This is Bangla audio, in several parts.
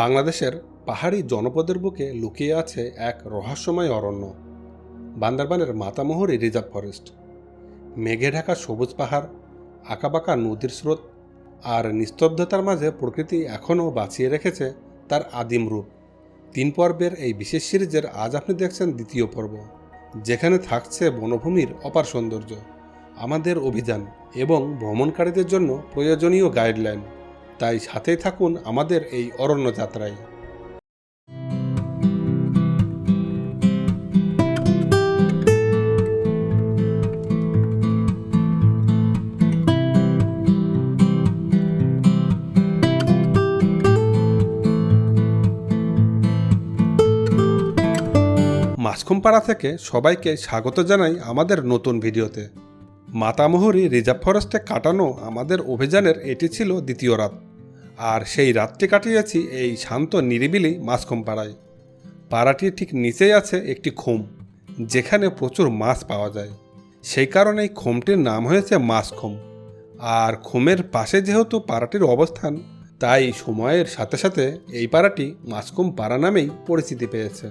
বাংলাদেশের পাহাড়ি জনপদের বুকে লুকিয়ে আছে এক রহস্যময় অরণ্য, বান্দারবানের মাতামোহরি রিজার্ভ ফরেস্ট। মেঘে ঢাকা সবুজ পাহাড়, আঁকাবাঁকা নদীর স্রোত আর নিস্তব্ধতার মাঝে প্রকৃতি এখনও বাঁচিয়ে রেখেছে তার আদিম রূপ। তিন পর্বের এই বিশেষ সিরিজের আজ আপনি দেখছেন দ্বিতীয় পর্ব, যেখানে থাকছে বনভূমির অপার সৌন্দর্য, আমাদের অভিযান এবং ভ্রমণকারীদের জন্য প্রয়োজনীয় গাইডলাইন। তাই সাথেই থাকুন আমাদের এই অরণ্য যাত্রায়। মাছখুমপাড়া থেকে সবাইকে স্বাগত জানাই আমাদের নতুন ভিডিওতে। মাতামুহুরি রিজার্ভ ফরেস্টে কাটানো আমাদের অভিযানের এটি ছিল দ্বিতীয় রাত। আর সেই রাতটি কাটিয়েছি এই শান্ত নিরিবিলি মাছখুম পাড়ায় পাড়াটির ঠিক নিচেই আছে একটি খুম, যেখানে প্রচুর মাছ পাওয়া যায়। সেই কারণেই খুমটির নাম হয়েছে মাছখুম আর খুমের পাশে যেহেতু পাড়াটির অবস্থান, তাই সময়ের সাথে সাথে এই পাড়াটি মাছকুম পাড়া নামেই পরিচিতি পেয়েছে।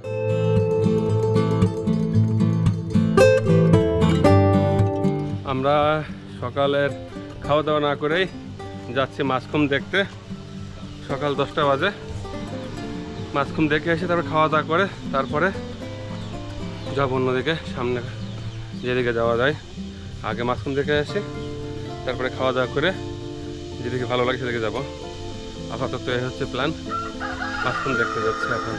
সকালের খাওয়া দাওয়া না করেই যাচ্ছি মাছখুম দেখতে। সকাল দশটা বাজে। মাছখুম দেখে এসে তারপরে খাওয়া দাওয়া করে তারপরে যাব অন্যদিকে, সামনে যেদিকে যাওয়া যায়। আগে মাছখুম দেখে আসি, তারপরে খাওয়া দাওয়া করে যেদিকে ভালো লাগে সেদিকে যাব। আপাতত এই হচ্ছে প্ল্যান মাছখুম দেখতে যাচ্ছে এখন।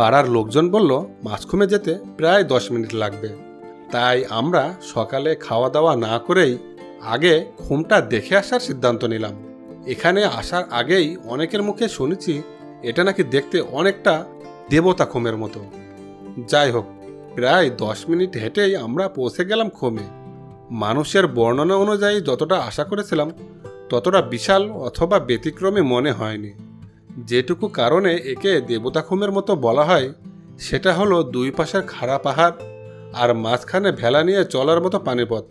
পাড়ার লোকজন বলল মাছখুমে যেতে প্রায় দশ মিনিট লাগবে। তাই আমরা সকালে খাওয়া দাওয়া না করেই আগে খুমটা দেখে আসার সিদ্ধান্ত নিলাম। এখানে আসার আগেই অনেকের মুখে শুনেছি এটা নাকি দেখতে অনেকটা দেবতা খুমের মতো। যাই হোক, প্রায় দশ মিনিট হেঁটেই আমরা পৌঁছে গেলাম খুমে মানুষের বর্ণনা অনুযায়ী যতটা আশা করেছিলাম, ততটা বিশাল অথবা ব্যতিক্রমী মনে হয়নি। যেটুকু কারণে একে দেবতাখুমের মতো বলা হয়, সেটা হলো দুই পাশের খাড়া পাহাড় আর মাঝখানে ভেলা নিয়ে চলার মতো পানিপথ।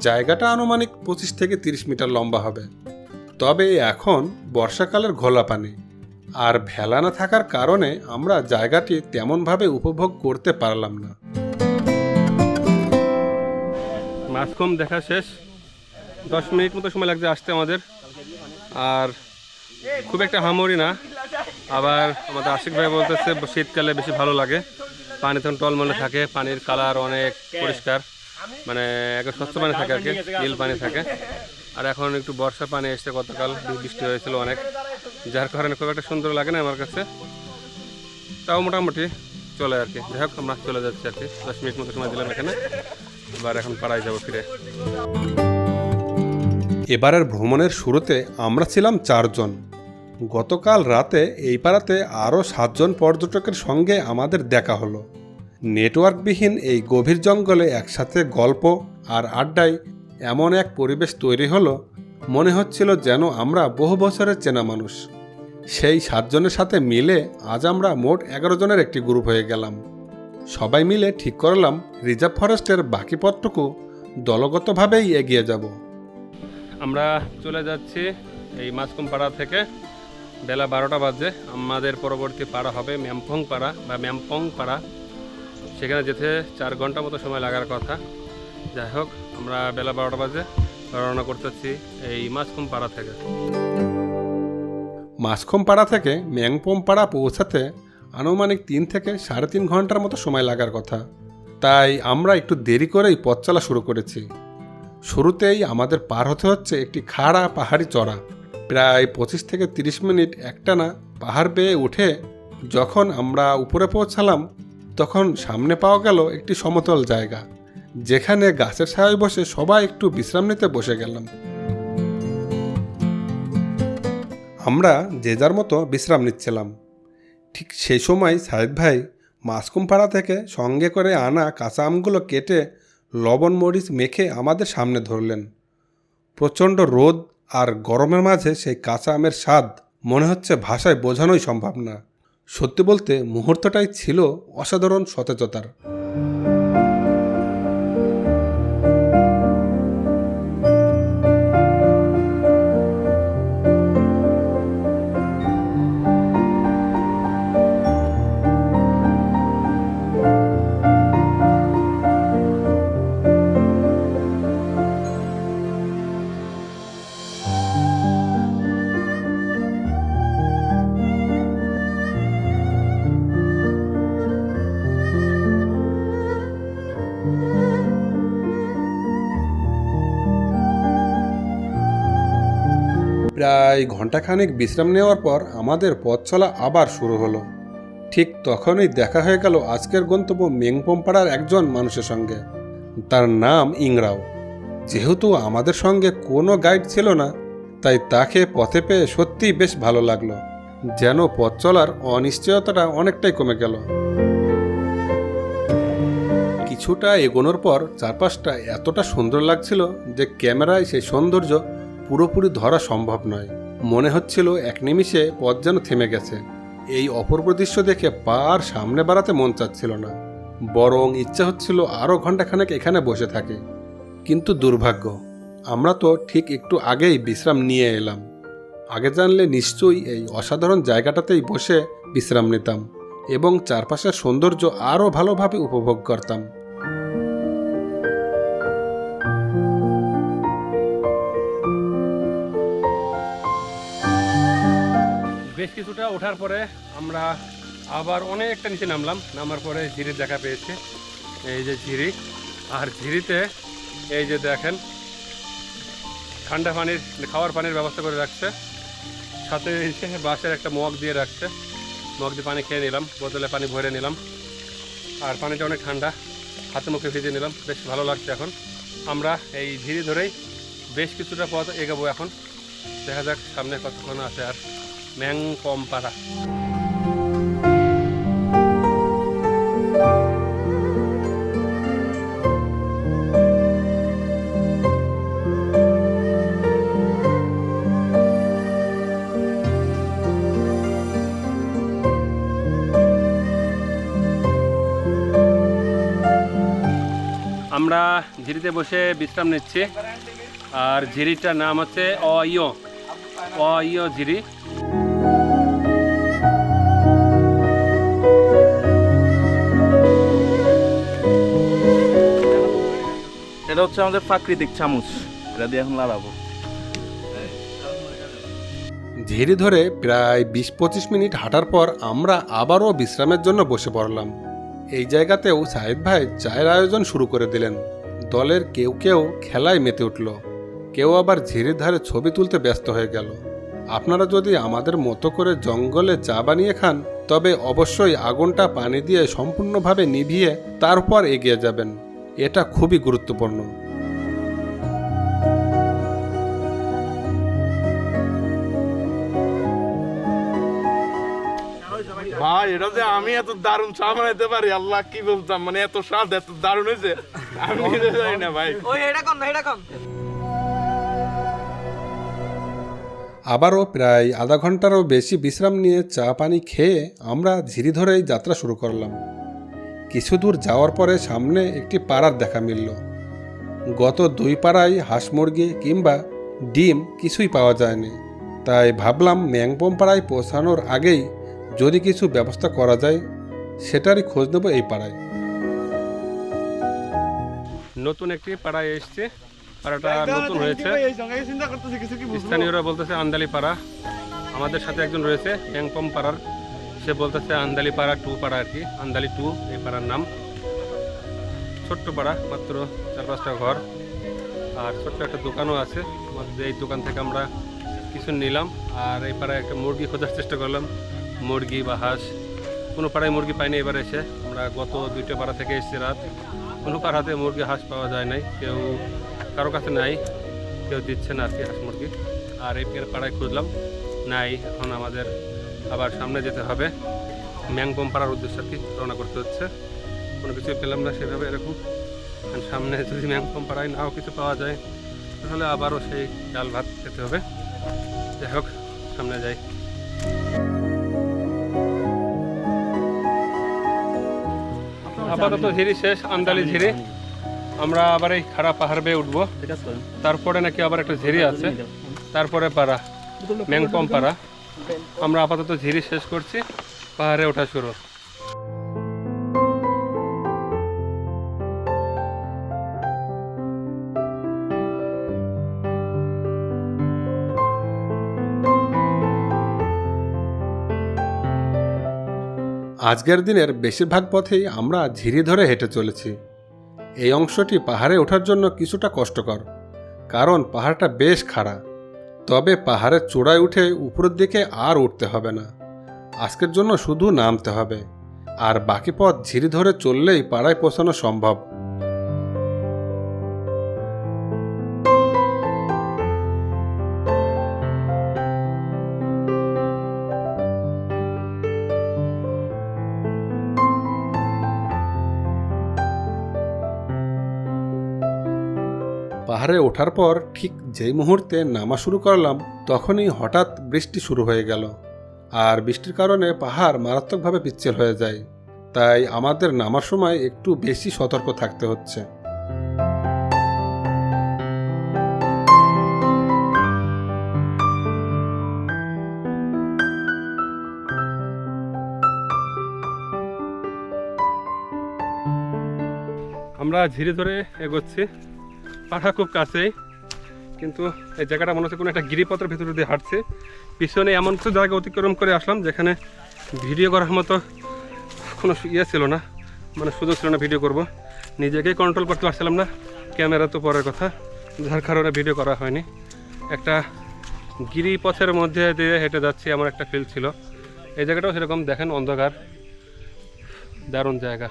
জায়গাটা আনুমানিক পঁচিশ থেকে তিরিশ মিটার লম্বা হবে। তবে এখন বর্ষাকালের ঘোলা পানি। আর ভেলা না থাকার কারণে আমরা জায়গাটি তেমনভাবে উপভোগ করতে পারলাম না। মাছকম দেখা শেষ। দশ মিনিট মতো সময় লাগছে আসতে আমাদের। আর খুব একটা হামরি না। আবার আমাদের আশিক ভাই বলতেছে, শীতকালে বেশি ভালো লাগে। পানি তখন টলমলে থাকে, পানির কালার অনেক পরিষ্কার। মানে একদম স্বচ্ছ পানি থাকে আর কি, নীল পানি থাকে। আর এখন একটু বর্ষা পানি এসছে গতকাল বৃষ্টি হয়েছিল অনেক। যার কারণে খুব একটা সুন্দর লাগে না আমার কাছে। তাও মোটামুটি চলে আর কি। যাই হোক, আমরা চলে যাচ্ছি আর কি। দশ মিনিট মতো সময় দিলাম এখানে। এবার এখন পাড়ায় যাব ফিরে। এবারের ভ্রমণের শুরুতে আমরা ছিলাম চারজন। গতকাল রাতে এই পাড়াতে আরও সাতজন পর্যটকের সঙ্গে আমাদের দেখা হলো। নেটওয়ার্কবিহীন এই গভীর জঙ্গলে একসাথে গল্প আর আড্ডায় এমন এক পরিবেশ তৈরি হলো, মনে হচ্ছিল যেন আমরা বহু বছরের চেনা মানুষ। সেই সাতজনের সাথে মিলে আজ আমরা মোট এগারো জনের একটি গ্রুপ হয়ে গেলাম। সবাই মিলে ঠিক করলাম, রিজার্ভ ফরেস্টের বাকি পথটুকু দলগতভাবেই এগিয়ে যাব। আমরা চলে যাচ্ছি এই মাছকুম পাড়া থেকে। বেলা বারোটা বাজে। আমাদের পরবর্তী পাড়া হবে ম্যামপং পাড়া বা ম্যামপং পাড়া। সেখানে যেতে চার ঘণ্টা মতো সময় লাগার কথা। যাই হোক, আমরা বেলা বারোটা বাজে রওনা করতেছি এই মাছকুম পাড়া থেকে। মাছখম পাড়া থেকে ম্যাংপম পাড়া পৌঁছাতে আনুমানিক তিন থেকে সাড়ে তিন ঘণ্টার মতো সময় লাগার কথা। তাই আমরা একটু দেরি করেই পথ চলা শুরু করেছি। শুরুতেই আমাদের পার হতে হচ্ছে একটি খাড়া পাহাড়ি চড়া। প্রায় পঁচিশ থেকে তিরিশ মিনিট একটানা পাহাড় বেয়ে উঠে যখন আমরা উপরে পৌঁছালাম, তখন সামনে পাওয়া গেল একটি সমতল জায়গা, যেখানে গাছের ছায়ায় বসে সবাই একটু বিশ্রাম নিতে বসে গেলাম। আমরা যে যার মতো বিশ্রাম নিচ্ছিলাম। ঠিক সেই সময় সাহেদ ভাই মাসকুম পাড়া থেকে সঙ্গে করে আনা কাঁচা আমগুলো কেটে লবণ মরিচ মেখে আমাদের সামনে ধরলেন। প্রচণ্ড রোদ আর গরমের মাঝে সেই কাঁচা আমের স্বাদ মনে হচ্ছে ভাষায় বোঝানোই সম্ভব না। সত্যি বলতে মুহূর্তটাই ছিল অসাধারণ সতেজতার। প্রায় ঘন্টাখানেক বিশ্রাম নেওয়ার পর আমাদের পথ চলা আবার শুরু হলো। ঠিক তখনই দেখা হয়ে গেল আজকের গন্তব্য মেংপম পাড়ার একজন মানুষের সঙ্গে। তার নাম ইংরাও। যেহেতু আমাদের সঙ্গে কোনো গাইড ছিল না, তাই তাকে পথে পেয়ে সত্যিই বেশ ভালো লাগল। যেন পথ চলার অনিশ্চয়তাটা অনেকটাই কমে গেল। কিছুটা এগোনোর পর চারপাশটা এতটা সুন্দর লাগছিল যে ক্যামেরায় সেই সৌন্দর্য পুরোপুরি ধরা সম্ভব নয়। মনে হচ্ছিল এক নিমিষে পথ যেন থেমে গেছে। এই অপূর্ব দৃশ্য দেখে পা আর সামনে বাড়াতে মন চাচ্ছিল না। বরং ইচ্ছা হচ্ছিল আরও ঘন্টাখানেক এখানে বসে থাকি। কিন্তু দুর্ভাগ্য, আমরা তো ঠিক একটু আগেই বিশ্রাম নিয়ে এলাম। আগে জানলে নিশ্চয়ই এই অসাধারণ জায়গাটাতেই বসে বিশ্রাম নিতাম এবং চারপাশের সৌন্দর্য আরও ভালোভাবে উপভোগ করতাম। বেশ কিছুটা ওঠার পরে আমরা আবার অনেকটা নিচে নামলাম। নামার পরে ঝিরির দেখা পেয়েছি। এই যে ঝিরি। আর ঝিরিতে এই যে দেখেন, ঠান্ডা পানির, খাওয়ার পানির ব্যবস্থা করে রাখছে। সাথে যে বাঁশের একটা মগ দিয়ে রাখছে। মগ দিয়ে পানি খেয়ে নিলাম, বোতলে পানি ভরে নিলাম। আর পানিটা অনেক ঠান্ডা। হাতে মুখে ভিজে নিলাম। বেশ ভালো লাগছে এখন। আমরা এই ঝিরি ধরেই বেশ কিছুটা পথ এগাবো এখন। দেখা যাক সামনে কতক্ষণ আছে আর ম্যাং কম পাড়া আমরা ঝিরিতে বসে বিশ্রাম নিচ্ছি। আর ঝিরিটার নাম হচ্ছে অ ইয় অ ইয় ঝিরি। এটা হচ্ছে আমাদের প্রাকৃতিক চামচ। এটা দিয়ে এখন লাগাবো ঝিরি ধরে প্রায় বিশ পঁচিশ মিনিট হাঁটার পর আমরা আবারও বিশ্রামের জন্য বসে পড়লাম। এই জায়গাতেও সাহেদ ভাই চায়ের আয়োজন শুরু করে দিলেন। দলের কেউ কেউ খেলায় মেতে উঠল। কেউ আবার ঝিরির ধারে ছবি তুলতে ব্যস্ত হয়ে গেল। আপনারা যদি আমাদের মতো করে জঙ্গলে চা বানিয়ে খান, তবে অবশ্যই আগুনটা পানি দিয়ে সম্পূর্ণভাবে নিভিয়ে তারপর এগিয়ে যাবেন। এটা খুবই গুরুত্বপূর্ণ। ভাই এটা যে আমি এত দারুণ চা বানাইতে পারি আল্লাহ কি বলতাম মানে এত স্বাদ এত দারুণ হয়েছে। আমি নিজে জানি না ভাই। ওই এটা কম না এটা কম। আবারও প্রায় আধা ঘন্টারও বেশি বিশ্রাম নিয়ে চা পানি খেয়ে আমরা ধীরে ধরেই যাত্রা শুরু করলাম। কিছু দূর যাওয়ার পরে সামনে একটি পাড়ার দেখা মিলল। গত দুই পাড়ায় হাঁস মুরগি কিংবা ডিম কিছুই পাওয়া যায়নি। তাই ভাবলাম ম্যাংপম পাড়ায় পৌঁছানোর আগেই যদি কিছু ব্যবস্থা করা যায় সেটারই খোঁজ নেব এই পাড়ায়। নতুন একটি পাড়ায় এসছে। পাড়াটা নতুন হয়েছে। স্থানীয়রা বলতেছে আন্দালি পাড়া। আমাদের সাথে একজন রয়েছে ব্যাংপম পাড়ার। সে বলতেছে আন্দালি পাড়া টু পাড়া আর কি, আন্দালি টু, এই পাড়ার নাম। ছোট্ট পাড়া, মাত্র চার পাঁচটা ঘর। আর ছোট্ট একটা দোকানও আছে এই দোকান থেকে আমরা কিছু নিলাম। আর এই পাড়ায় একটা মুরগি খোঁজার চেষ্টা করলাম, মুরগি বা হাঁস। কোনো পাড়ায় মুরগি পাইনি এবার এসে। আমরা গত দুইটা পাড়া থেকে এসেছি রাত। কোনো পাড়াতে মুরগি, হাঁস পাওয়া যায় নাই। কেউ কারও কাছে নাই, কেউ দিচ্ছে না আর কি হাঁস মুরগি। আর এই পাড়ায় খুঁজলাম, নাই। এখন আমাদের আবার সামনে যেতে হবে। ম্যাংপম পাড়ার উদ্দেশ্যে আর কি রওনা করতে হচ্ছে। কোনো কিছু পেলাম না সেভাবে এরকম। সামনে যদি ম্যাংপম পাড়ায় নাও কিছু পাওয়া যায় তাহলে আবারও সেই ডাল ভাত খেতে হবে। যাই হোক সামনে যাই। আপাতত ঝিরি শেষ আন্দালি ঝিরি। আমরা আবার এই খারাপ পাহাড় বেয়ে উঠবো। তারপরে নাকি আবার একটা ঝিরি আছে। তারপরে পাড়া ম্যাংপম পাড়া। আমরা আপাতত ঝিরি শেষ করছি, পাহাড়ে ওঠা শুরু। আজকের দিনের বেশিরভাগ পথেই আমরা ঝিরি ধরে হেঁটে চলেছি। এই অংশটি পাহাড়ে ওঠার জন্য কিছুটা কষ্টকর, কারণ পাহাড়টা বেশ খাড়া। তবে পাহাড়ের চূড়ায় উঠে উপরের দিকে আর উঠতে হবে না। আজকের জন্য শুধু নামতে হবে। আর বাকি পথ ঝিরি ধরে চললেই পাড়ায় পৌঁছানো সম্ভব। পাহাড়ে ওঠার পর ঠিক যেই মুহূর্তে নামা শুরু করলাম, তখনই হঠাৎ বৃষ্টি শুরু হয়ে গেল। আর বৃষ্টির কারণে পাহাড় মারাত্মকভাবে পিচ্ছিল হয়ে যায়। তাই আমাদের নামার সময় একটু বেশি সতর্ক থাকতে হচ্ছে। আমরা ধীরে ধরে এগোচ্ছি। পাড়া খুব কাছেই কিন্তু এই জায়গাটা মনে হচ্ছে কোনো একটা গিরিপথের ভিতরে দিয়ে হাঁটছে। পিছনে এমন কিছু জায়গা অতিক্রম করে আসলাম, যেখানে ভিডিও করার মতো কোনো ইয়ে ছিল না মানে সুযোগ ছিল না ভিডিও করব। নিজেকেই কন্ট্রোল করতে পারছিলাম না, ক্যামেরা তো পরের কথা, যার কারণে ভিডিও করা হয়নি। একটা গিরিপথের মধ্যে দিয়ে হেঁটে যাচ্ছি, এমন একটা ফিল ছিল। এই জায়গাটাও সেরকম, দেখেন অন্ধকার, দারুণ জায়গা।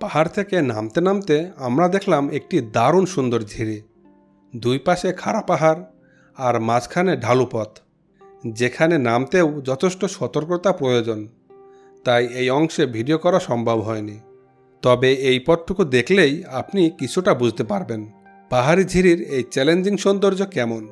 পাহাড় থেকে নামতে নামতে আমরা দেখলাম একটি দারুণ সুন্দর ঝিরি। দুই পাশে খাড়া পাহাড় আর মাঝখানে ঢালু পথ, যেখানে নামতেও যথেষ্ট সতর্কতা প্রয়োজন। তাই এই অংশে ভিডিও করা সম্ভব হয়নি। তবে এই পথটুকু দেখলেই আপনি কিছুটা বুঝতে পারবেন। পাহাড়ি ঝিরির এই চ্যালেঞ্জিং সৌন্দর্য কেমন?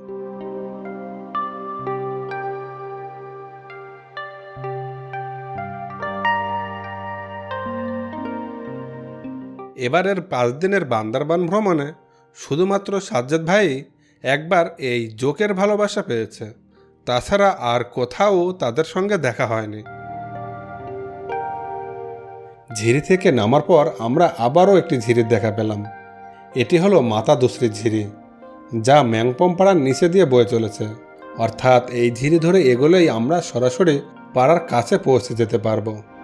এবারের পাঁচ দিনের বান্দারবান ভ্রমণে শুধুমাত্র সাজ্জাদ ভাই একবার এই জোকের ভালোবাসা পেয়েছে। তাছাড়া আর কোথাও তাদের সঙ্গে দেখা হয়নি। ঝিরি থেকে নামার পর আমরা আবারও একটি ঝিরির দেখা পেলাম। এটি হলো মাতা দুসরি ঝিরি, যা ম্যাংপম পাড়ার নিচে দিয়ে বয়ে চলেছে। অর্থাৎ এই ঝিরি ধরে এগোলেই আমরা সরাসরি পাড়ার কাছে পৌঁছে যেতে পারব।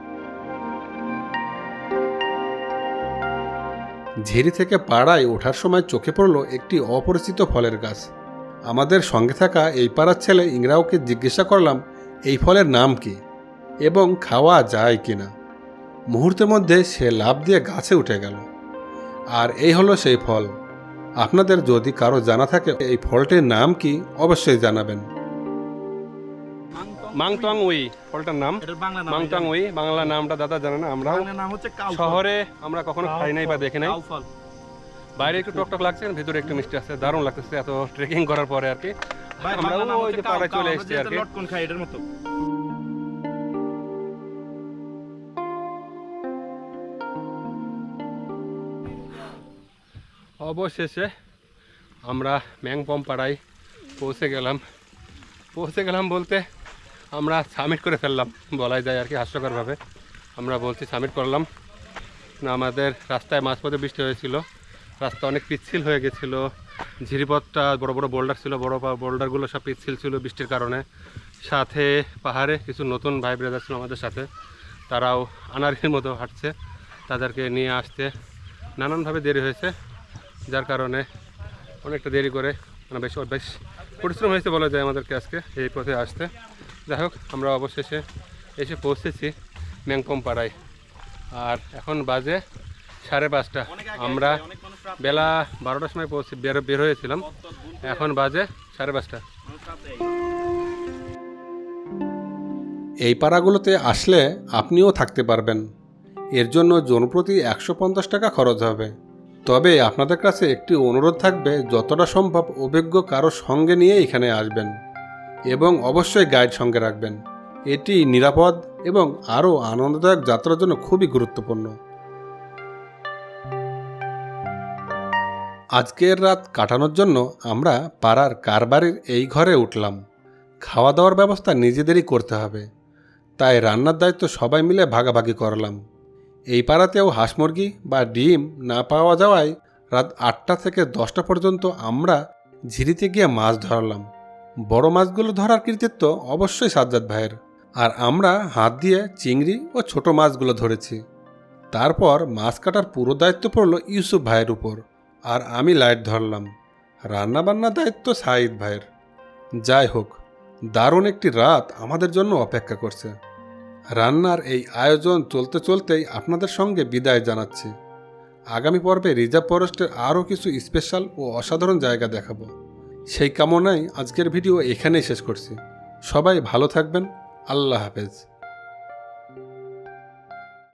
ঝিরি থেকে পাড়ায় ওঠার সময় চোখে পড়ল একটি অপরিচিত ফলের গাছ। আমাদের সঙ্গে থাকা এই পাড়ার ছেলে ইংরাওকে জিজ্ঞাসা করলাম, এই ফলের নাম কি? এবং খাওয়া যায় কি না? মুহূর্তের মধ্যে সে লাভ দিয়ে গাছে উঠে গেল। আর এই হলো সেই ফল। আপনাদের যদি কারও জানা থাকে এই ফলটির নাম কি, অবশ্যই জানাবেন। মাংতং উই ফলটার নাম মাংতং উই বাংলা নামটা দাদা জানে না আমরাও কাউ শহরে আমরা কখনো খাই নাই বা দেখি নাই। বাইরে একটু টকটক লাগছে ভিতরে একটু মিষ্টি আছে দারুণ লাগতেছে এত ট্রেকিং করার পরে আর কি। ভাই আমরা ওই যে পাড়ায় চলে এসেছি আর কি। মতো। অবশেষে আমরা ম্যাংপম পাড়ায় পৌঁছে গেলাম। পৌঁছে গেলাম বলতে আমরা সাবমিট করে ফেললাম, বলাই যায় আর কি হাস্যকরভাবে। আমরা বলছি সাবমিট করলাম। না, আমাদের রাস্তায় মাঝপথে বৃষ্টি হয়েছিল। রাস্তা অনেক পিচ্ছিল হয়ে গেছিল। ঝিরিপথটা বড় বড় বোল্ডার ছিল, বড় বোল্ডারগুলো সব পিচ্ছিল ছিল বৃষ্টির কারণে। সাথে পাহাড়ে কিছু নতুন ভাই ব্রাদার ছিল আমাদের সাথে। তারাও আনারির মতো হাঁটছে, তাদেরকে নিয়ে আসতে। নানানভাবে দেরি হয়েছে, যার কারণে অনেকটা দেরি করে মানে বেশ বেশ পরিশ্রম হয়েছে বলা যায় আমাদেরকে আজকে এই পথে আসতে। যাই হোক আমরা অবশেষে এসে পৌঁছেছি ম্যাংকম পাড়ায় আর এখন বাজে সাড়ে পাঁচটা। আমরা বেলা বারোটার সময় পৌঁছে বের বের হয়েছিলাম। এখন বাজে সাড়ে পাঁচটা। এই পাড়াগুলোতে আসলে আপনিও থাকতে পারবেন। এর জন্য জনপ্রতি একশো পঞ্চাশ টাকা খরচ হবে। তবে আপনাদের কাছে একটি অনুরোধ থাকবে যতটা সম্ভব অভিজ্ঞ কারও সঙ্গে নিয়ে এখানে আসবেন। এবং অবশ্যই গাইড সঙ্গে রাখবেন। এটি নিরাপদ এবং আরও আনন্দদায়ক যাত্রার জন্য খুবই গুরুত্বপূর্ণ। আজকের রাত কাটানোর জন্য আমরা পাড়ার কারবারের এই ঘরে উঠলাম। খাওয়া দাওয়ার ব্যবস্থা নিজেদেরই করতে হবে। তাই রান্নার দায়িত্ব সবাই মিলে ভাগাভাগি করলাম। এই পাড়াতেও হাঁস মুরগি বা ডিম না পাওয়া যাওয়ায় রাত আটটা থেকে দশটা পর্যন্ত আমরা ঝিরিতে গিয়ে মাছ ধরালাম। বড় মাছগুলো ধরার কৃতিত্ব অবশ্যই সাজ্জাদ ভাইয়ের। আর আমরা হাত দিয়ে চিংড়ি ও ছোট মাছগুলো ধরেছি। তারপর মাছ কাটার পুরো দায়িত্ব পড়ল ইউসুফ ভাইয়ের উপর। আর আমি লাইট ধরলাম। রান্নাবান্নার দায়িত্ব সাইদ ভাইয়ের। যাই হোক, দারুণ একটি রাত আমাদের জন্য অপেক্ষা করছে। রান্নার এই আয়োজন চলতে চলতেই আপনাদের সঙ্গে বিদায় জানাচ্ছি। আগামী পর্বে রিজার্ভ ফরেস্টের আরও কিছু স্পেশাল ও অসাধারণ জায়গা দেখাবো। সেই কামনায় আজকের ভিডিও এখানেই শেষ করছি। সবাই ভালো থাকবেন। আল্লাহ হাফেজ।